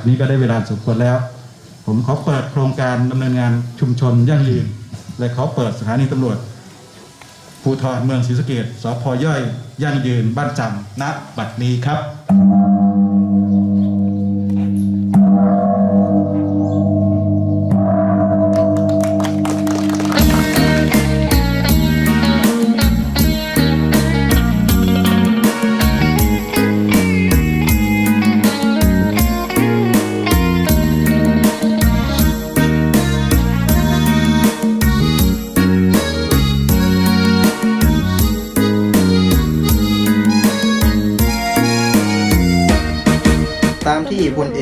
แบบนี้ก็ได้เวลาสมควรแล้ว ผมขอเปิดโครงการดำเนินงานชุมชนยั่งยืน และขอเปิดสถานีตำรวจภูธรเมืองศรีสะเกดสพย่อย ยั่งยืนบ้านจำณบัดนี้ครับ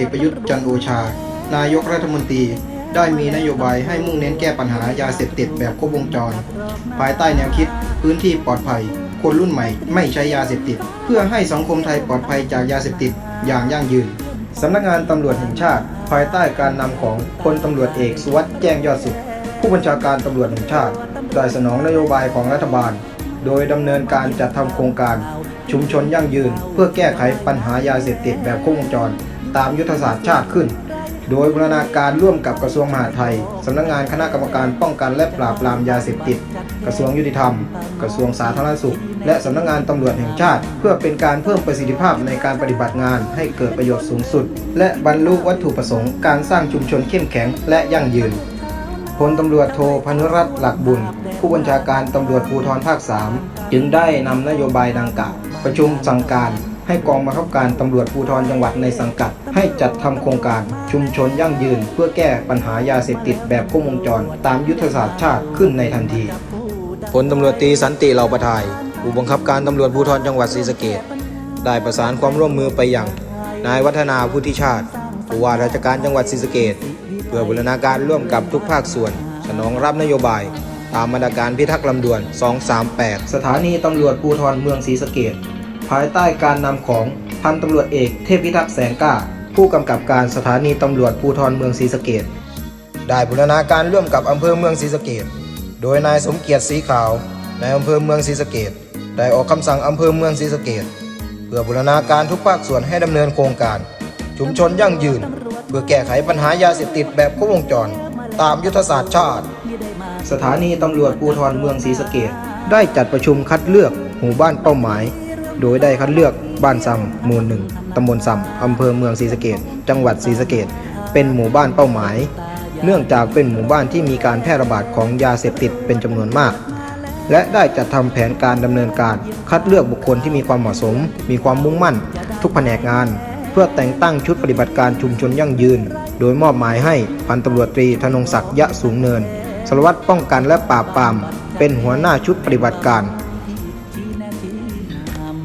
กประยุทธ์จันโอชา นายกรัฐมนตรีได้มีนโยบายให้มุ่งเน้นแก้ปัญหายาเสพติดแบบครบวงจร ภายใต้แนวคิดพื้นที่ปลอดภัย คนรุ่นใหม่ไม่ใช้ยาเสพติด เพื่อให้สังคมไทยปลอดภัยจากยาเสพติดอย่างยั่งยืนสำนักงานตำรวจแห่งชาติ ภายใต้การนำของพลตำรวจเอกสุวัสด์แจ้งยอดสุข ผู้บัญชาการตำรวจแห่งชาติได้สนองนโยบายของรัฐบาล โดยดำเนินการจัดทำโครงการ ชุมชนยั่งยืน เพื่อแก้ไขปัญหายาเสพติดแบบครบวงจร ตามยุทธศาสตร์ชาติขึ้น โดยบูรณาการร่วมกับกระทรวงมหาดไทยสำนักงานคณะกรรมการป้องกันและปราบปรามยาเสพติด กระทรวงยุติธรรม กระทรวงสาธารณสุข และสำนักงานตำรวจแห่งชาติ เพื่อเป็นการเพิ่มประสิทธิภาพในการปฏิบัติงานให้เกิดประโยชน์สูงสุด และบรรลุวัตถุประสงค์การสร้างชุมชนเข้มแข็งและยั่งยืนพลตำรวจโทพนุรัตน์หลักบุญ ผู้บัญชาการตำรวจภูธรภาค 3 จึงได้นำนโยบายดังกล่าวประชุมสั่งการ ให้กองบังคับการตำรวจภูธรจังหวัดในสังกัด ให้จัดทำโครงการชุมชนยั่งยืน เพื่อแก้ปัญหายาเสพติดแบบครบวงจร ตามยุทธศาสตร์ชาติขึ้นในทันทีพลตำรวจตีสันติเหล่าประทายผู้บังคับการตำรวจภูธรจังหวัดศรีสะเกษได้ประสานความร่วมมือไปอย่างนายวัฒนาพุทธิชาติผู้ว่าราชการจังหวัดศรีสะเกษเพื่อบูรณาการร่วมกับทุกภาคส่วน สนองรับนโยบาย ตามมาตรการพิทักษ์ลำดวน 238 สถานีตำรวจภูธรเมืองศรีสะเกด ภายใต้การนำของพันตำรวจเอกเทพพิทักษ์แสงกล้า ผู้กำกับการสถานีตำรวจภูธรเมืองศรีสะเกดได้บูรณาการร่วมกับอำเภอเมืองศรีสะเกดโดยนายสมเกียรติสีขาวในายอำเภอเมืองศรีสะเกดได้ออกคำสั่งอำเภอเมืองศรีสะเกดเพื่อบูรณาการทุกภาคส่วนให้ดำเนินโครงการ ชุมชนยั่งยืน เพื่อแก้ไขปัญหายาเสพติดแบบครบวงจร ตามยุทธศาสตร์ชาติ สถานีตำรวจภูธรเมืองศรีสะเกดได้จัดประชุมคัดเลือกหมู่บ้านเป้าหมาย โดยได้คัดเลือกบ้านซำหมู่หนึ่งตำบลซำอำเภอเมืองศรีสะเกดจังหวัดศรีสะเกดเป็นหมู่บ้านเป้าหมาย เนื่องจากเป็นหมู่บ้านที่มีการแพร่ระบาดของยาเสพติดเป็นจำนวนมาก และได้จัดทำแผนการดำเนินการ คัดเลือกบุคคลที่มีความเหมาะสม มีความมุ่งมั่น ทุกแผนกงาน เพื่อแต่งตั้งชุดปฏิบัติการชุมชนยั่งยืน โดยมอบหมายให้พันตำรวจตรีธนงศักดิ์ยะสูงเนินสารวัตรป้องกันและปราบปราม เป็นหัวหน้าชุดปฏิบัติการ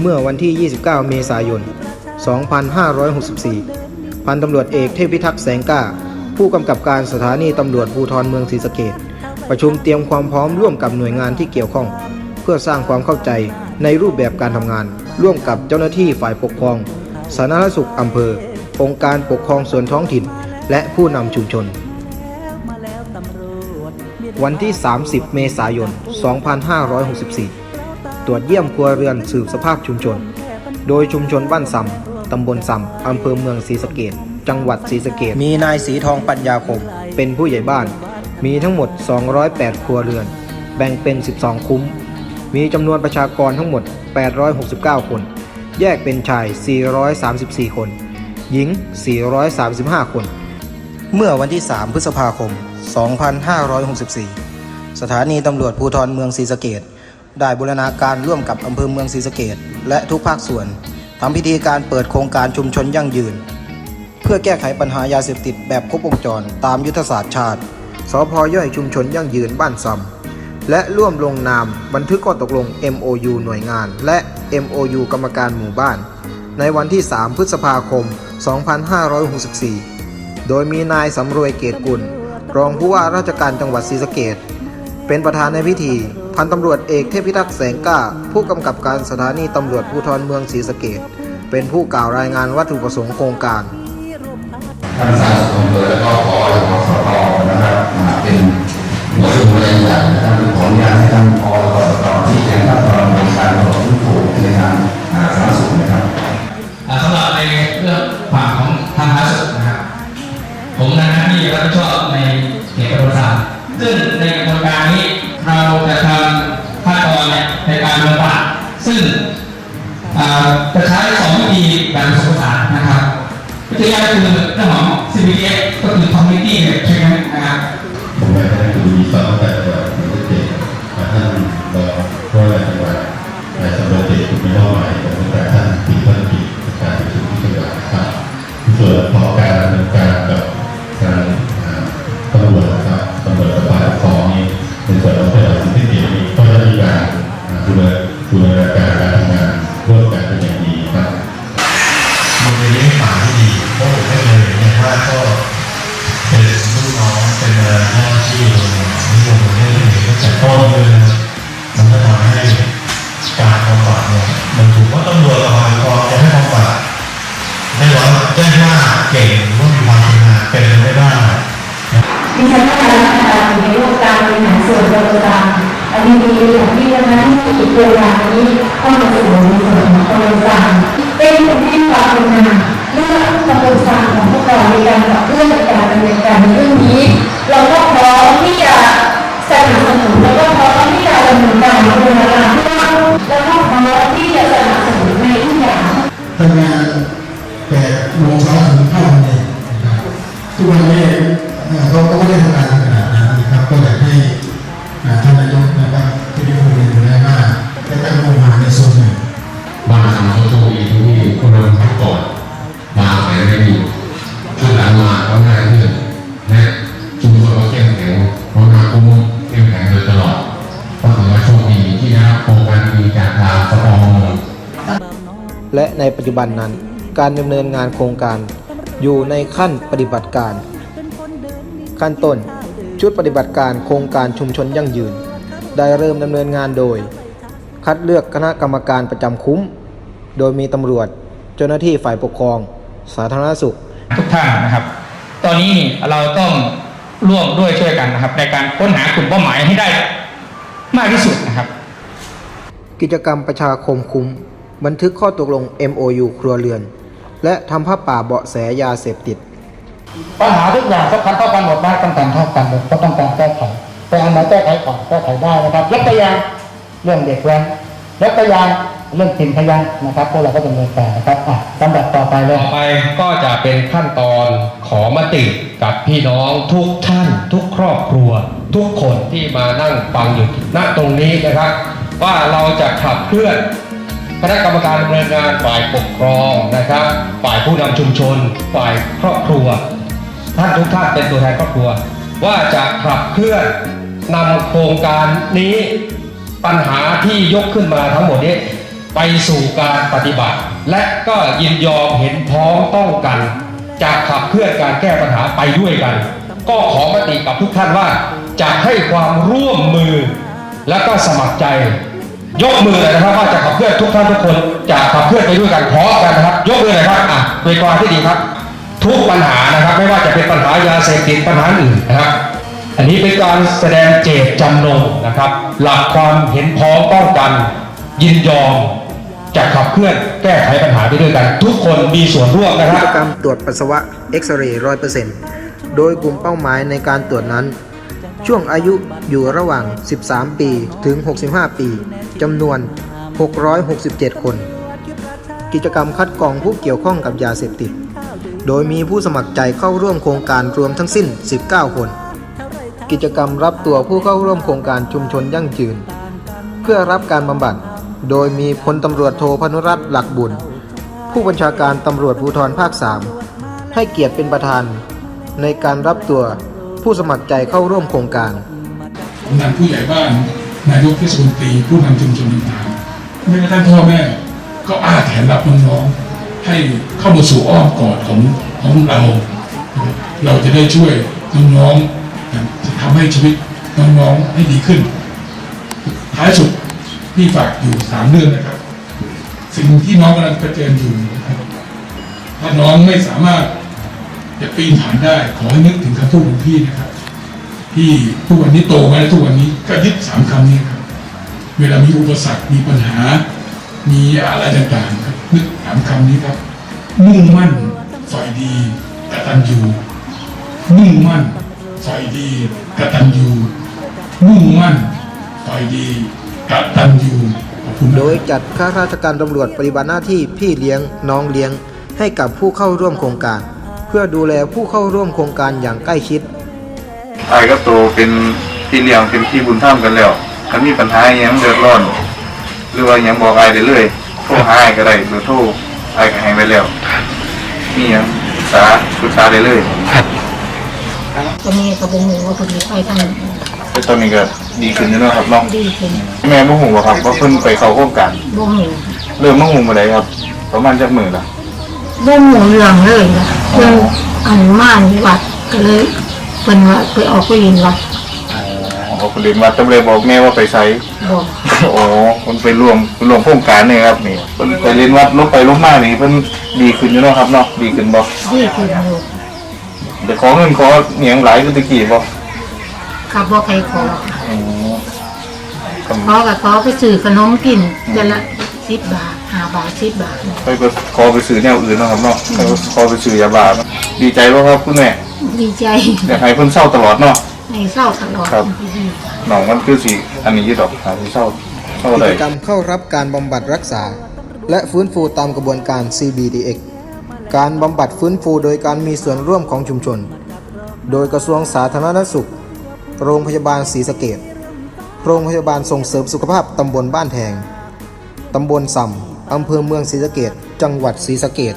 เมื่อวันที่ 29 เมษายน 2564 พันตำรวจเอกเทพพิทักษ์แสงก้า ผู้กำกับการสถานีตำรวจภูธรเมืองศรีสะเกดประชุมเตรียมความพร้อมร่วมกับหน่วยงานที่เกี่ยวข้อง เพื่อสร้างความเข้าใจในรูปแบบการทำงาน ร่วมกับเจ้าหน้าที่ฝ่ายปกครอง สาธารณสุขอำเภอ องค์การปกครองส่วนท้องถิ่น และผู้นำชุมชน วันที่ 30 เมษายน 2564 ตรวจเยี่ยมครัวเรือนสืบสภาพชุมชน โดยชุมชนบ้านซำตำบลซำอำเภอเมืองศรีสะเกดจังหวัดศรีสะเกดมีนายสีทองปัญญาคม เป็นผู้ใหญ่บ้าน มีทั้งหมด 208 ครัวเรือน แบ่งเป็น 12 คุ้ม มีจำนวนประชากรทั้งหมด 869 คน แยกเป็นชาย 434 คน หญิง 435 คน เมื่อวันที่ 3 พฤษภาคม 2564 สถานีตำรวจภูธรเมืองศรีสะเกด ได้บูรณาการร่วมกับอำเภอเมืองศรีสะเกดและทุกภาคส่วนทำพิธีการเปิดโครงการชุมชนยั่งยืน เพื่อแก้ไขปัญหายาเสพติดแบบครบวงจรตามยุทธศาสตร์ชาติ สพย่อยชุมชนยั่งยืนบ้านซำและร่วมลงนามบันทึกข้อตกลง MOU หน่วยงาน และ MOU กรรมการหมู่บ้าน ในวันที่ 3 พฤษภาคม 2564 โดยมีนายสำรวยเกตกุล รองผู้ว่าราชการจังหวัดศรีสะเกดเป็นประธานในพิธี พันตำรวจเอกเทพพิทักษ์แสงกล้า ผู้กำกับการสถานีตำรวจภูธรเมืองศรีสะเกดเป็นผู้กล่าวรายงานวัตถุประสงค์โครงการท่านสาธารณสุขอำเภอและก็พอรสตนะครับมาเป็นหัวสมุนใหญ่นะครับขออนุญาตให้ท่านพอรสตที่แจ้งขั้นตอนในการประกอบทุกผูกในงานสาธารณสุขนะครับอ่าสำหรับในเรื่องฝั่งของทางสาธารณสุขนะครับผมทำหน้าที่รับผิดชอบในเขตปทุมธานีซึ่งในโครงการนี้เราจะทำขั้นตอนเนี่ย ในการบำบัดซึ่งจะใช้สองวิธีแบบผสมผสานนะครับวิธีแรกคือเรื่องของ CPF ก็คือ Community Treatment นะครับผมอยากให้คุณมีสองแต่จังหวัดศรีสะเกษท่าน ดิฉันก็การทำงานในโลกการบริหารส่วนราชการอันนี้ดีอย่างที่นะคะที่อีกตัวอย่างนี้เข้ามาสู่ในส่วนของกระบวนการเป็นคนที่ความเป็นงาเรื่องกระบวนการของพวกเราในการขับเคลื่อนการดำเนินการในเรื่องนี้ เราก็พร้อมที่จะสนับสนุนแล้วก็พร้อมที่จะดำเนินการในเวลาที่ว่าแล้วก็พร้อมที่จะสนับสนุนในทุกอย่างทำงานแต่โมงเช้าถึงห้าโมงเย็นทุกวันนี้ เอ่อเราก็ไม่ได้ทำงานขนาดนั้นนะครับก็อยากให้อ่ท่านนายกนะครับที่ได้พูดดูแลมาได้ตั้งงบประมาณในส่วนหนึ่งบางครั้งเขาโชคดีที่คนเดินพักก่อนบางแผลไม่ดีช่วงหลังมาก็ง่ายขึ้นและชุมชนก็เข้มแข็งเพราะนาคุ้มเข้มแข็งโดยตลอดก็ถือว่าโชคดีที่ได้รับโครงการดีจากทางสปอและในปัจจุบันนั้นการดำเนินงานโครงการอยู่ในขั้นปฏิบัติการ ขั้นต้น ชุดปฏิบัติการโครงการชุมชนยั่งยืน ได้เริ่มดำเนินงานโดย คัดเลือกคณะกรรมการประจำคุ้ม โดยมีตำรวจ เจ้าหน้าที่ฝ่ายปกครอง สาธารณสุข ทุกท่านนะครับ ตอนนี้เราต้องร่วมด้วยช่วยกันนะครับ ในการค้นหากลุ่มเป้าหมายให้ได้มากที่สุดนะครับ กิจกรรมประชาคมคุ้ม บันทึกข้อตกลง MOU ครัวเรือน และทำผ้าป่าเบาะแสยาเสพติด ปัญหาทุกอย่างสำคัญเท่ากันหมดนะต้องการเท่ากันหมดก็ต้องการแก้ไขแต่อันไหนแก้ไขก่อนแก้ไขได้นะครับยกตัวอย่างเรื่องเด็กแว้นยกตัวอย่างเรื่องถิ่นพยันนะครับพวกเราก็ดำเนินการนะครับอะลำดับต่อไปเลยต่อไปก็จะเป็นขั้นตอนขอมติกับพี่น้องทุกท่าน ทุกครอบครัว ทุกคนที่มานั่งฟังอยู่ณตรงนี้นะครับ ว่าเราจะขับเคลื่อนคณะกรรมการดำเนินงานฝ่ายปกครองนะครับ ฝ่ายผู้นำชุมชน ฝ่ายครอบครัว ท่านทุกท่านเป็นตัวแทนครอบครัว ว่าจะขับเคลื่อนนำโครงการนี้ปัญหาที่ยกขึ้นมาทั้งหมดนี้ ไปสู่การปฏิบัติ และก็ยินยอมเห็นพ้องต้องกันจะขับเคลื่อนการแก้ปัญหาไปด้วยกัน ก็ขอมติกับทุกท่านว่า จะให้ความร่วมมือและก็สมัครใจ ยกมือเลยนะครับว่าจะขับเคลื่อนทุกท่านทุกคนจะขับเคลื่อนไปด้วยกันพร้อมกันนะครับ ยกมือเลยครับอะเป็นความที่ดีครับ ทุกปัญหานะครับไม่ว่าจะเป็นปัญหายาเสพติดปัญหาอื่นนะครับ อันนี้เป็นการแสดงเจตจำนงนะครับ หลักความเห็นพ้องต้องกัน ยินยอมจะขับเคลื่อนแก้ไขปัญหาไปด้วยกัน ทุกคนมีส่วนร่วมนะครับจกรรมตรวจปัสสาวะเอ็กซเรย์ร้อยเปอร์เซ็นต์โดยกลุ่มเป้าหมายในการตรวจนั้น ช่วงอายุอยู่ระหว่าง 13 ปีถึง 65 ปีจำนวน 667 คน กิจกรรมคัดกรองผู้เกี่ยวข้องกับยาเสพติด โดยมีผู้สมัครใจเข้าร่วมโครงการรวมทั้งสิ้น 19 คน กิจกรรมรับตัวผู้เข้าร่วมโครงการชุมชนยั่งยืน เพื่อรับการบำบัด โดยมีพลตำรวจโทพนุรัตน์หลักบุญ ผู้บัญชาการตำรวจภูธรภาค 3 ให้เกียรติเป็นประธาน ในการรับตัวผู้สมัครใจเข้าร่วมโครงการกำนันผู้ใหญ่บ้านนายกเทศมนตรีผู้นำชุมชนต่างๆแม้กระทั่งพ่อแม่ก็อาแขนรับน้องๆ ให้เข้ามาสู่อ้อมกอดของของเรา เราจะได้ช่วยน้องๆจะทำให้ชีวิตน้องๆให้ดีขึ้น ท้ายสุดพี่ฝากอยู่สามเรื่องนะครับ สิ่งที่น้องกำลังเผชิญอยู่นะครับถ้าน้องไม่สามารถจะปีนผ่านได้ขอให้นึกถึงคำพูดของพี่นะครับที่ทุกวันนี้โตมาแล้วทุกวันนี้ก็ยึดสามคำนี้ครับ เวลามีอุปสรรคมีปัญหา มีอะไรต่างๆครั นึกสามคำนี้ครับ มุ่งมั่นฝ่ายดีกตัญญูมุ่งมั่นไฟดีกตัญญูมุ่งมั่นไฟดีกตัญญูขอบคุณนะโดยจัดข้าราชการตำรวจปฏิบัติหน้าที่พี่เลี้ยงน้องเลี้ยง ให้กับผู้เข้าร่วมโครงการ เพื่อดูแลผู้เข้าร่วมโครงการอย่างใกล้ชิดไอ้กับโตเป็นพี่เลี้ยงเป็นพี่บุญธรรมกันแล้วถ้ามีปัญหาอหยังเดือดร้อน หรือว่าอหยังบอกไอ้ได้เลย โทรหาไอ้ก็ได้หรือโทรไอ้ก็ให้ไปแล้วมีหยังปรึกษาปรึกษาได้เลยก็มีกระบงหูว่าคนนี้ไปทางแต่ตอนนี้ก็ดีขึ้นแล้วเนาะครับน้องดีขึ้นแม่บ่ฮู้บ่ครับว่าเพิ่นไปเข้าโครงการบ่หูเริ่มมาฮู้มาได้ครับ ประมาณจักมื้อละบ่หูเรื่องเลยนะเรื่องอันม่านวัดก็เลยเป็นว่าไปออกไปยินวัดอ๋อเพิ่นเรียนว่าตำเลยบอกแม่ว่าไปไสบอก อ๋อมันไปร่วมรวมโครงการนี่ครับนี่เพิ่นไปเรียนวัดลบไปลบมานี่เพิ่นดีขึ้นอยู่เนาะครับเนาะดีขึ้นบ่ดีขึ้นอยู่เดี๋ยวขอเงินขอเหนียงหลายคือตะกี้บ่ขับบ่ใครขออ๋อคขอกับขอไปซื้อขนมกินเดือนละสิบบาทห้าบาทสิบบาทำไปก็ขอไปซื้อแนวอื่นเนาะครับเนาะไปก็ขอไปซื้อยาบ้าเนาะดีใจบ่ครับคุณแม่ดีใจอยากให้เพิ่นเศร้าตลอดเนาะ ให้เศร้าตลอดครับน้องมันคือสิอันนี้อยู่ดอกหาสิเศร้าเศร้ากิได้จกรรมเข้ารับการบำบัดรักษา และฟื้นฟูตามกระบวนการ CBDX การบำบัดฟื้นฟูโดยการมีส่วนร่วมของชุมชน โดยกระทรวงสาธารณสุข โรงพยาบาลศรีสะเกดโรงพยาบาลส่งเสริมสุขภาพตำบลบ้านแทง ตำบลส่ำอำเภอเมืองศรีสะเกดจังหวัดศรีสะเกด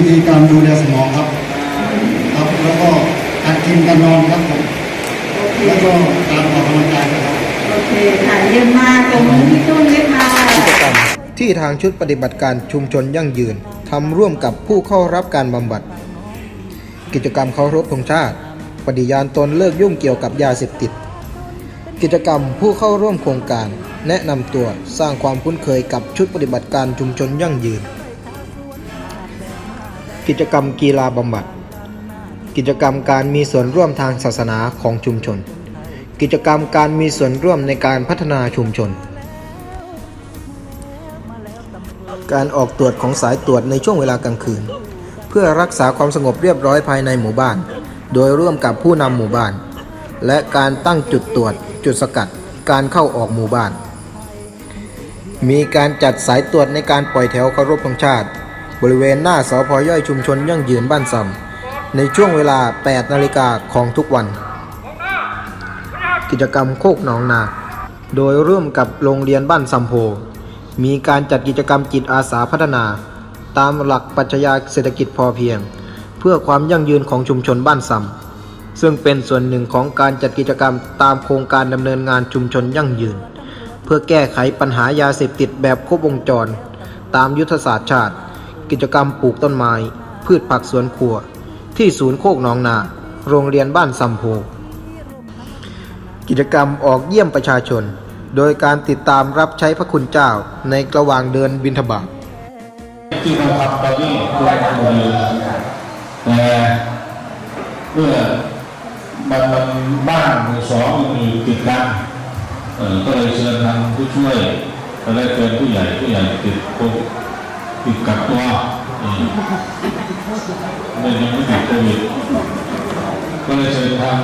วิธีการดูแลสมองครับครับแล้วก็ การกินการนอนครับผมแล้วก็การออกกำลังกายนะครับ โอเคค่ะเยี่ยมมากตรงนี้พี่ตุ้นเลยค่ะ กิจกรรมที่ทางชุดปฏิบัติการชุมชนยั่งยืนทำร่วมกับผู้เข้ารับการบำบัด กิจกรรมเคารพธงชาติ ปฏิญาณตนเลิกยุ่งเกี่ยวกับยาเสพติด กิจกรรมผู้เข้าร่วมโครงการ แนะนำตัวสร้างความคุ้นเคยกับชุดปฏิบัติการชุมชนยั่งยืน กิจกรรมกีฬาบำบัด กิจกรรมการมีส่วนร่วมทางศาสนาของชุมชน กิจกรรมการมีส่วนร่วมในการพัฒนาชุมชน การออกตรวจของสายตรวจในช่วงเวลากลางคืน เพื่อรักษาความสงบเรียบร้อยภายในหมู่บ้าน โดยร่วมกับผู้นำหมู่บ้าน และการตั้งจุดตรวจ จุดสกัด การเข้าออกหมู่บ้าน มีการจัดสายตรวจในการปล่อยแถวเคารพธงชาติ บริเวณหน้าสพย่อยชุมชนยั่งยืนบ้านซำ ในช่วงเวลา 8 นาฬิกาของทุกวัน กิจกรรมโคกหนองนา โดยร่วมกับโรงเรียนบ้านซัมโพมีการจัดกิจกรรมจิตอาสาพัฒนา ตามหลักปัชญาเศรษฐกิจพอเพียง เพื่อความยั่งยืนของชุมชนบ้านซัมซึ่งเป็นส่วนหนึ่งของการจัดกิจกรรมตามโครงการดำเนินงานชุมชนยั่งยืน เพื่อแก้ไขปัญหายาเสพติดแบบครบวงจร ตามยุทธศาสตร์ชาติ กิจกรรมปลูกต้นไม้ พืชผักสวนครัว ที่ศูนย์โคกหนองนา โรงเรียนบ้านซัมโพกิจกรรมออกเยี่ยมประชาชน โดยการติดตามรับใช้พระคุณเจ้าในระหว่างเดินบิณฑบาตที่เราทำตอนนี้คือมือแต่เมื่อมันมันบ้านมือสองมือติดกันเออก็เลยเชิญทางผู้ช่วยก็ได้เชิญผู้ใหญ่ผู้ใหญ่ติดติดกักตัว อืมไม่ยังไม่ติดโควิดก็เลยเชิญทาง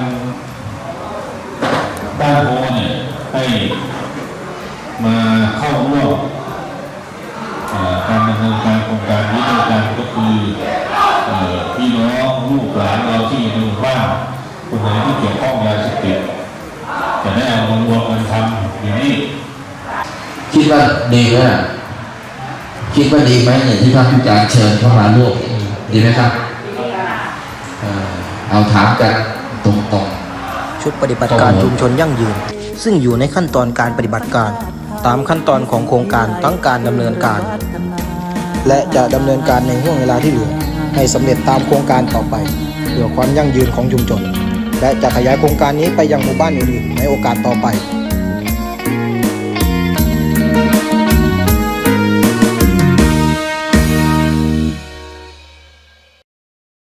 บ้านโพเนี่ยให้มาเข้าร่วมการดำเนินการโครงการนี้ด้วยกันก็คือพี่น้องลูกหลานเราที่อยู่ในหมู่บ้านคนไหนที่เกี่ยวข้องยาเสพติดจะได้เอามารวมกันทำอย่างนี้คิดว่าดีไหมอะ คิดว่าดีไหมเนี่ยที่ท่านผู้การเชิญเข้ามาร่วมดีไหมครับเอาถามกันตรงๆ ชุดปฏิบัติการชุมชนยั่งยืน ซึ่งอยู่ในขั้นตอนการปฏิบัติการ ตามขั้นตอนของโครงการทั้งการดำเนินการ และจะดำเนินการในห่วงเวลาที่เหลือ ให้สำเร็จตามโครงการต่อไป เพื่อความยั่งยืนของชุมชน และจะขยายโครงการนี้ไปยังหมู่บ้านอื่นๆในโอกาสต่อไป